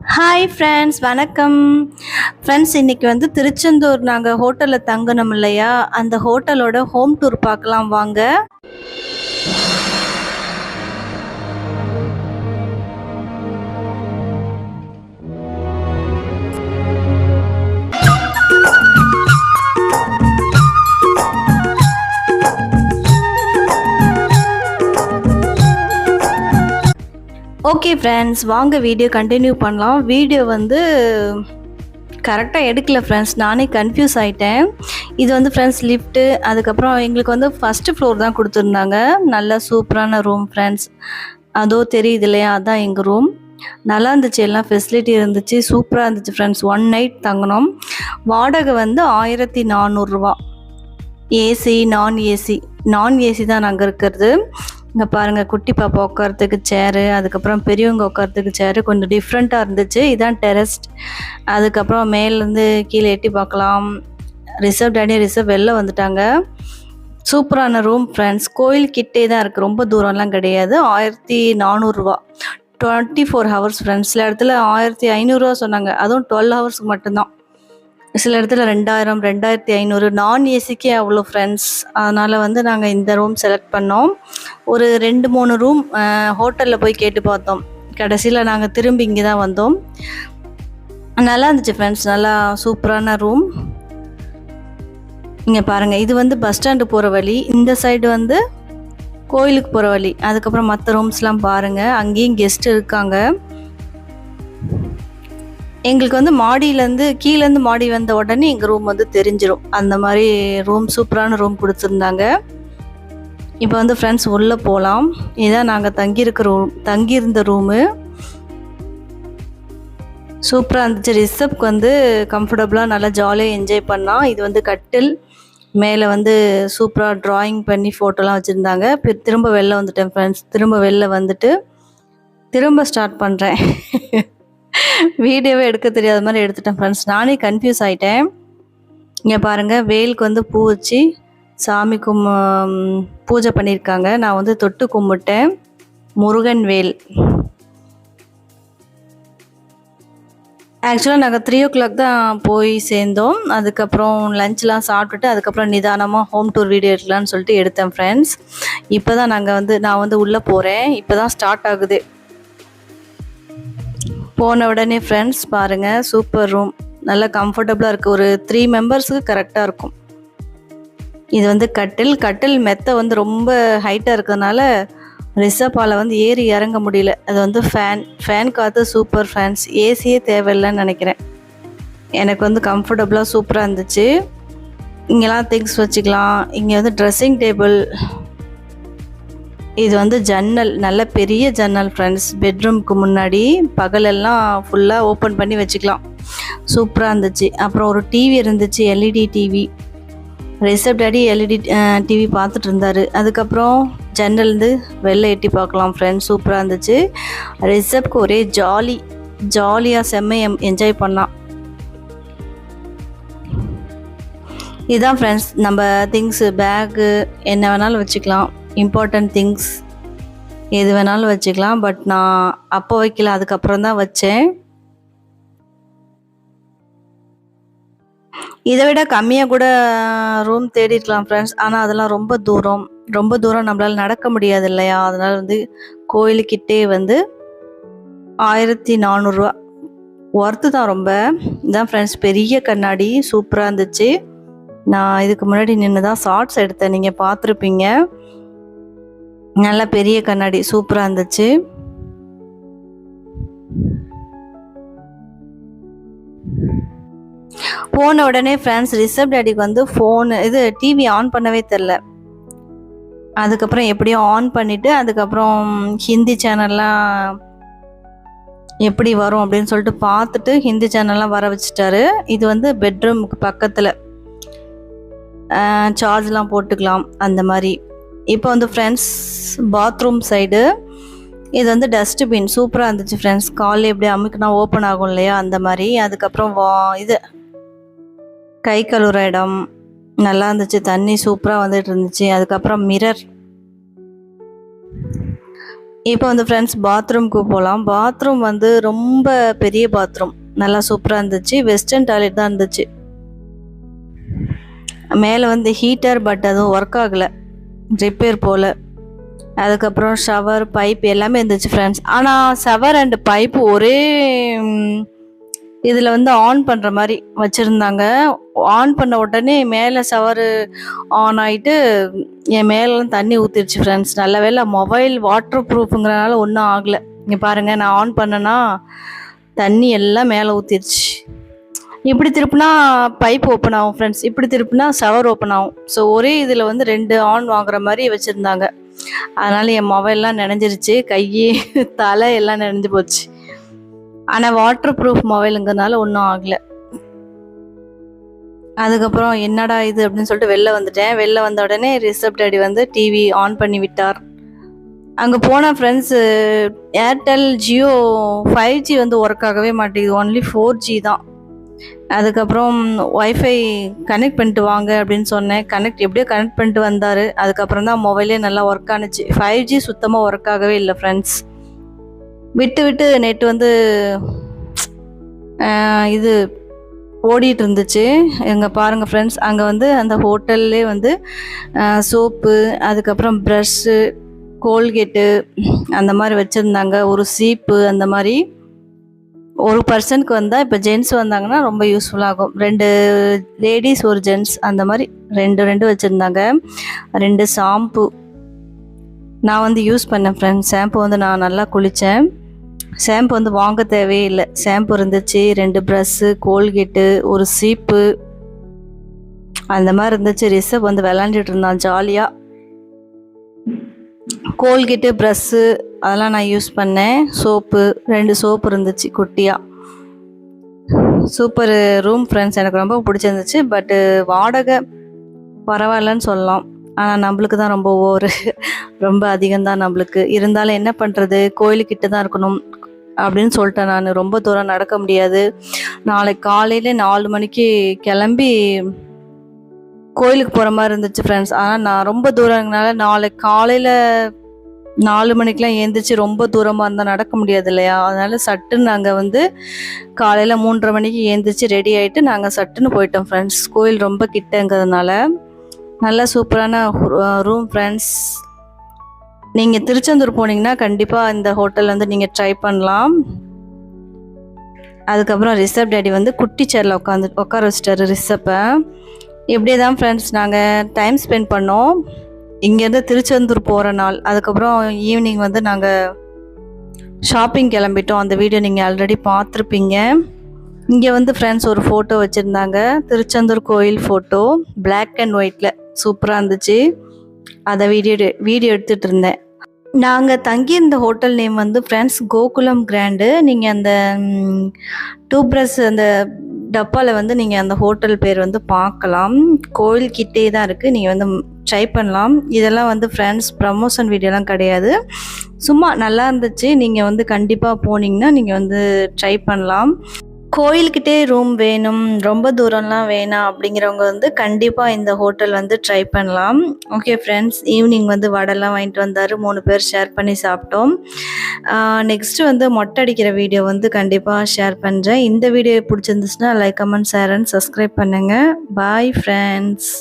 Hi friends வணக்கம். Friends இன்றைக்கி வந்து திருச்செந்தூர் நாங்கள் ஹோட்டலில் தங்கணும் இல்லையா? அந்த ஹோட்டலோட ஹோம் டூர் பார்க்கலாம் வாங்க. ஓகே ஃப்ரெண்ட்ஸ் வாங்க வீடியோ கண்டினியூ பண்ணலாம். வீடியோ வந்து கரெக்டாக எடுக்கல ஃப்ரெண்ட்ஸ் நானே கன்ஃபியூஸ் ஆகிட்டேன் இது வந்து ஃப்ரெண்ட்ஸ் லிஃப்ட்டு அதுக்கப்புறம் எங்களுக்கு வந்து ஃபஸ்ட்டு ஃப்ளோர் தான் கொடுத்துருந்தாங்க. நல்ல சூப்பரான ரூம் ஃப்ரெண்ட்ஸ் அதோ தெரியுது இல்லையா? அதான் எங்கள் ரூம் நல்லா இருந்துச்சு. எல்லாம் ஃபெசிலிட்டி இருந்துச்சு. சூப்பராக இருந்துச்சு ஃப்ரெண்ட்ஸ் ஒன் நைட் தங்கினோம். வாடகை வந்து ஆயிரத்தி நானூறுரூவா ஏசி நான் ஏசி நான் ஏசி தான் நாங்கள் இருக்கிறது. இங்கே பாருங்கள் குட்டி பாப்பா உட்காரத்துக்கு சேரு அதுக்கப்புறம் பெரியவங்க உட்காரத்துக்கு சேரு கொஞ்சம் டிஃப்ரெண்ட்டாக இருந்துச்சு. இதான் டெரஸ்ட் அதுக்கப்புறம் மேலேருந்து கீழே எட்டி பார்க்கலாம். ரிசர்வ் டேனி ரிசர்வ் வெளில வந்துட்டாங்க. சூப்பரான ரூம் ஃப்ரெண்ட்ஸ் கோயில் கிட்டே தான் இருக்குது ரொம்ப தூரம்லாம் கிடையாது. ஆயிரத்தி நானூறுரூவா டுவெண்ட்டி ஃபோர் ஹவர்ஸ் ஃப்ரெண்ட்ஸ் சில இடத்துல ஆயிரத்தி ஐநூறுரூவா சொன்னாங்க. அதுவும் டுவெல் ஹவர்ஸ்க்கு மட்டும்தான். சில இடத்துல ரெண்டாயிரம் ரெண்டாயிரத்தி ஐநூறு. நான் ஏசிக்கே அவ்வளோ ஃப்ரெண்ட்ஸ் அதனால் வந்து நாங்கள் இந்த ரூம் செலக்ட் பண்ணோம். ஒரு ரெண்டு மூணு ரூம் ஹோட்டலில் போய் கேட்டு பார்த்தோம். கடைசியில் நாங்கள் திரும்பி இங்கே தான் வந்தோம். நல்லா இருந்துச்சு ஃப்ரெண்ட்ஸ் நல்லா சூப்பரான ரூம் இங்கே பாருங்கள் இது வந்து பஸ் ஸ்டாண்டு போகிற வழி. இந்த சைடு வந்து கோயிலுக்கு போகிற வழி. அதுக்கப்புறம் மற்ற ரூம்ஸ்லாம் பாருங்கள் அங்கேயும் கெஸ்ட் இருக்காங்க. எங்களுக்கு வந்து மாடியிலேருந்து கீழேருந்து மாடி வந்த உடனே எங்கள் ரூம் வந்து தெரிஞ்சிடும் அந்த மாதிரி ரூம் சூப்பரான ரூம் கொடுத்துருந்தாங்க. இப்போ வந்து ஃப்ரெண்ட்ஸ் உள்ளே போகலாம் இதுதான் நாங்கள் தங்கியிருக்கிற ரூம் தங்கியிருந்த ரூமு சூப்பராக இருந்துச்சு. ரிசப்க்கு வந்து கம்ஃபர்டபுளாக நல்லா ஜாலியாக என்ஜாய் பண்ணால் இது வந்து கட்டில். மேலே வந்து சூப்பராக ட்ராயிங் பண்ணி ஃபோட்டோலாம் வச்சுருந்தாங்க. திரும்ப வெளில வந்துட்டேன் ஃப்ரெண்ட்ஸ் திரும்ப வெளில வந்துட்டு திரும்ப ஸ்டார்ட் பண்ணுறேன் வீடியோவே எடுக்க தெரியாத மாதிரி எடுத்துட்டேன் ஃப்ரெண்ட்ஸ் நானே கன்ஃபியூஸ் ஆகிட்டேன் இங்கே பாருங்கள் வெயிலுக்கு வந்து பூ வச்சு சாமி கும் பூஜை பண்ணியிருக்காங்க. நான் வந்து தொட்டு கும்பிட்டேன். முருகன் வேல். ஆக்சுவலாக நாங்கள் த்ரீ ஓ கிளாக் தான் போய் சேர்ந்தோம். அதுக்கப்புறம் லஞ்செலாம் சாப்பிட்டுட்டு அதுக்கப்புறம் நிதானமாக ஹோம் டூர் வீடியோ எடுக்கலான்னு சொல்லிட்டு எடுத்தேன் ஃப்ரெண்ட்ஸ் இப்போ தான் நாங்கள் வந்து நான் வந்து உள்ளே போகிறேன் இப்போ தான் ஸ்டார்ட் ஆகுது. போன உடனே ஃப்ரெண்ட்ஸ் பாருங்கள் சூப்பர் ரூம் நல்லா கம்ஃபர்டபுளாக இருக்குது ஒரு த்ரீ மெம்பர்ஸுக்கு கரெக்டாக இருக்கும். இது வந்து கட்டில். கட்டில் மெத்தை வந்து ரொம்ப ஹைட்டாக இருக்கிறதுனால ரிசப்பால் வந்து ஏறி இறங்க முடியல. அது வந்து ஃபேன் ஃபேன் காற்று சூப்பர் ஃபேன்ஸ் ஏசியே தேவையில்லைன்னு நினைக்கிறேன். எனக்கு வந்து கம்ஃபர்டபுளாக சூப்பராக இருந்துச்சு. இங்கெல்லாம் திங்ஸ் வச்சுக்கலாம். இங்கே வந்து ட்ரெஸ்ஸிங் டேபிள் இது வந்து ஜன்னல். நல்ல பெரிய ஜன்னல் ஃப்ரெண்ட்ஸ் பெட்ரூம்க்கு முன்னாடி பகலெல்லாம் ஃபுல்லாக ஓப்பன் பண்ணி வச்சுக்கலாம். சூப்பராக இருந்துச்சு. அப்புறம் ஒரு டிவி இருந்துச்சு எல்இடி டிவி ரிசப்ட் டேடி எல்இடி டிவி பார்த்துட்டு இருந்தார் அதுக்கப்புறம் ஜன்னல்ந்து வெளில எட்டி பார்க்கலாம் ஃப்ரெண்ட்ஸ் சூப்பராக இருந்துச்சு. ரிசப்ட்க்கு ஒரே ஜாலி ஜாலியாக செம்மையை என்ஜாய் பண்ணான். இதுதான் ஃப்ரெண்ட்ஸ் நம்ம திங்ஸு பேக்கு என்ன வேணாலும் வச்சுக்கலாம். இம்பார்ட்டண்ட் திங்ஸ் எது வேணாலும் வச்சுக்கலாம். பட் நான் அப்போ வைக்கல அதுக்கப்புறம் தான் வச்சேன். இதை விட கம்மியாக கூட ரூம் தேடிருக்கலாம் ஃப்ரெண்ட்ஸ் ஆனால் அதெல்லாம் ரொம்ப தூரம். ரொம்ப தூரம் நம்மளால் நடக்க முடியாது இல்லையா? அதனால் வந்து கோயிலுக்கிட்டே வந்து ஆயிரத்தி நானூறுரூவா ஒர்த்து தான் ரொம்ப. இதான் ஃப்ரெண்ட்ஸ் பெரிய கண்ணாடி. சூப்பராக இருந்துச்சு. நான் இதுக்கு முன்னாடி நின்று தான் ஷார்ட்ஸ் எடுத்தேன். நீங்கள் பார்த்துருப்பீங்க. நல்ல பெரிய கண்ணாடி. சூப்பராக இருந்துச்சு. போன உடனே ஃப்ரெண்ட்ஸ் ரிசர்வ் டேடிக்கு வந்து ஃபோனு இது டிவி ஆன் பண்ணவே தெரில அதுக்கப்புறம் எப்படியோ ஆன் பண்ணிவிட்டு அதுக்கப்புறம் ஹிந்தி சேனல்லாம் எப்படி வரும் அப்படின்னு சொல்லிட்டு பார்த்துட்டு ஹிந்தி சேனல்லாம் வர வச்சுட்டாரு. இது வந்து பெட்ரூமுக்கு பக்கத்தில். சார்ஜ்லாம் போட்டுக்கலாம் அந்த மாதிரி. இப்போ வந்து ஃப்ரெண்ட்ஸ் பாத்ரூம் சைடு இது வந்து டஸ்ட்பின் சூப்பராக இருந்துச்சு ஃப்ரெண்ட்ஸ் காலையில் எப்படி அமுக்குனா ஓப்பன் ஆகும் இல்லையா அந்த மாதிரி. அதுக்கப்புறம் வா இது கை கழுவுற இடம் நல்லா இருந்துச்சு தண்ணி சூப்பராக வந்துட்டு இருந்துச்சு. அதுக்கப்புறம் மிரர் இப்போ வந்து ஃப்ரெண்ட்ஸ் பாத்ரூம்க்கு போகலாம் பாத்ரூம் வந்து ரொம்ப பெரிய பாத்ரூம் நல்லா சூப்பராக இருந்துச்சு. வெஸ்டர்ன் டாய்லெட் தான் இருந்துச்சு. மேலே வந்து ஹீட்டர் பட் அதுவும் ஒர்க் ஆகலை. ரிப்பேர் போல். அதுக்கப்புறம் ஷவர் பைப் எல்லாமே இருந்துச்சு ஃப்ரெண்ட்ஸ் ஆனால் ஷவர் அண்ட் பைப்பு ஒரே இதில் வந்து ஆன் பண்ணுற மாதிரி வச்சுருந்தாங்க. ஆன் பண்ண உடனே மேலே ஷவர் ஆன் ஆகிட்டு என் மேலாம் தண்ணி ஊற்றிடுச்சு ஃப்ரெண்ட்ஸ் நல்ல வேலை மொபைல் வாட்டர் ப்ரூஃபுங்கிறனால ஒன்றும் ஆகலை. இங்கே பாருங்கள் நான் ஆன் பண்ணேன்னா தண்ணி எல்லாம் மேலே ஊற்றிடுச்சு இப்படி திருப்பினா பைப் ஓப்பன் ஆகும் ஃப்ரெண்ட்ஸ் இப்படி திருப்பினா ஷவர் ஓப்பன் ஆகும். ஸோ ஒரே இதில் வந்து ரெண்டு ஆன் வாங்குற மாதிரி வச்சுருந்தாங்க. அதனால் என் மொபைல்லாம் நினைஞ்சிருச்சு. கை தலை எல்லாம் நினைஞ்சு போச்சு. ஆனால் வாட்டர் ப்ரூஃப் மொபைலுங்கிறதுனால ஒன்றும் ஆகலை. அதுக்கப்புறம் என்னடா இது அப்படின்னு சொல்லிட்டு வெளில வந்துட்டேன். வெளில வந்த உடனே ரிசப்ட் அடி வந்து டிவி ஆன் பண்ணி விட்டார். அங்கே போன friends Airtel Jio five G வந்து ஒர்க் ஆகவே மாட்டேங்குது. ஒன்லி ஃபோர் ஜி தான். அதுக்கப்புறம் ஒய்ஃபை கனெக்ட் பண்ணிட்டு வாங்க அப்படின்னு சொன்னேன். கனெக்ட் எப்படியோ கனெக்ட் பண்ணிட்டு வந்தார். அதுக்கப்புறம் தான் மொபைலே நல்லா ஒர்க் ஆனுச்சு. ஃபைவ் ஜி சுத்தமாக ஒர்க் ஆகவே இல்லை ஃப்ரெண்ட்ஸ் விட்டு விட்டு நெட் வந்து இது ஓடிட்டு இருந்துச்சு. எங்கே பாருங்கள் ஃப்ரெண்ட்ஸ் அங்கே வந்து அந்த ஹோட்டல்லே வந்து சோப்பு அதுக்கப்புறம் ப்ரஷ்ஷு கோல்கேட்டு அந்த மாதிரி வச்சுருந்தாங்க. ஒரு சீப்பு அந்த மாதிரி. ஒரு பர்சனுக்கு வந்தால் இப்போ ஜென்ஸ் வந்தாங்கன்னா ரொம்ப யூஸ்ஃபுல்லாகும் ரெண்டு லேடிஸ் ஒரு ஜென்ஸ் அந்த மாதிரி ரெண்டு ரெண்டு வச்சுருந்தாங்க. ரெண்டு ஷாம்பு நான் வந்து யூஸ் பண்ணேன் ஃப்ரெண்ட்ஸ் ஷாம்பு வந்து நான் நல்லா குளித்தேன் ஷாம்பு வந்து வாங்க தேவையே இல்லை. ஷாம்பு இருந்துச்சு ரெண்டு ப்ரஷ்ஷு கோல்கேட்டு ஒரு சீப்பு அந்த மாதிரி இருந்துச்சு. ரிஷப் வந்து விளாண்டுட்டு இருந்தான் ஜாலியாக கோல்கேட்டு ப்ரஷ்ஷு அதெல்லாம் நான் யூஸ் பண்ணேன். சோப்பு ரெண்டு சோப்பு இருந்துச்சு குட்டியாக சூப்பர் ரூம் ஃப்ரெண்ட்ஸ் எனக்கு ரொம்ப பிடிச்சிருந்துச்சு. பட்டு வாடகை பரவாயில்லன்னு சொல்லலாம். ஆனால் நம்மளுக்கு தான் ரொம்ப ஓவர். ரொம்ப அதிகம்தான் நம்மளுக்கு. இருந்தாலும் என்ன பண்ணுறது கோயிலுக்கிட்ட தான் இருக்கணும் அப்படின்னு சொல்லிட்டேன் நான். ரொம்ப தூரம் நடக்க முடியாது. நாளைக்கு காலையில் நாலு மணிக்கு கிளம்பி கோயிலுக்கு போகிற மாதிரி இருந்துச்சு ஃப்ரெண்ட்ஸ் ஆனால் நான் ரொம்ப தூரங்கனால நாளைக்கு காலையில் நாலு மணிக்கெலாம் எழுந்திரிச்சு ரொம்ப தூரமாக இருந்தால் நடக்க முடியாது இல்லையா? அதனால் சட்டுன்னு நாங்கள் வந்து காலையில் மூன்றரை மணிக்கு எழுந்திரிச்சு ரெடி ஆகிட்டு நாங்கள் சட்டுன்னு போயிட்டோம் ஃப்ரெண்ட்ஸ் கோயில் ரொம்ப கிட்டங்கிறதுனால நல்ல சூப்பரான ரூம் ஃப்ரெண்ட்ஸ் நீங்கள் திருச்செந்தூர் போனீங்கன்னா கண்டிப்பாக இந்த ஹோட்டல் வந்து நீங்கள் ட்ரை பண்ணலாம். அதுக்கப்புறம் ரிசப் டேடி வந்து குட்டி சேரில் உட்காந்து உட்கார வச்சிட்டாரு ரிசப்பை இப்படியே தான் ஃப்ரெண்ட்ஸ் நாங்கள் டைம் ஸ்பெண்ட் பண்ணோம். இங்கேருந்து திருச்செந்தூர் போகிற நாள். அதுக்கப்புறம் ஈவினிங் வந்து நாங்கள் ஷாப்பிங் கிளம்பிட்டோம். அந்த வீடியோ நீங்கள் ஆல்ரெடி பார்த்துருப்பீங்க. இங்கே வந்து ஃப்ரெண்ட்ஸ் ஒரு ஃபோட்டோ வச்சுருந்தாங்க. திருச்செந்தூர் கோயில் ஃபோட்டோ பிளாக் அண்ட் ஒயிட்டில் சூப்பராக இருந்துச்சு. அதை வீடியோ வீடியோ எடுத்துகிட்டு இருந்தேன். நாங்கள் தங்கியிருந்த ஹோட்டல் நேம் வந்து ஃப்ரெண்ட்ஸ் கோகுலம் கிராண்டு. நீங்கள் அந்த டூ ப்ரஸ் அந்த டப்பாவில் வந்து நீங்கள் அந்த ஹோட்டல் பேர் வந்து பார்க்கலாம் கோயில் கிட்டே தான் இருக்குது நீங்கள் வந்து ட்ரை பண்ணலாம். இதெல்லாம் வந்து ஃப்ரெண்ட்ஸ் ப்ரமோஷன் வீடியோலாம் கிடையாது. சும்மா நல்லா இருந்துச்சு. நீங்கள் வந்து கண்டிப்பாக போனீங்கன்னா நீங்கள் வந்து ட்ரை பண்ணலாம். கோயில்கிட்டே ரூம் வேணும் ரொம்ப தூரம்லாம் வேணாம் அப்படிங்கிறவங்க வந்து கண்டிப்பாக இந்த ஹோட்டல் வந்து ட்ரை பண்ணலாம். ஓகே ஃப்ரெண்ட்ஸ் ஈவினிங் வந்து வடைலாம் வாங்கிட்டு வந்தார். மூணு பேர் ஷேர் பண்ணி சாப்பிட்டோம். நெக்ஸ்ட்டு வந்து மொட்டை அடிக்கிற வீடியோ வந்து கண்டிப்பாக ஷேர் பண்ணுறேன் இந்த வீடியோ பிடிச்சிருந்துச்சுன்னா like comment share and subscribe பண்ணுங்கள் பாய் ஃப்ரெண்ட்ஸ்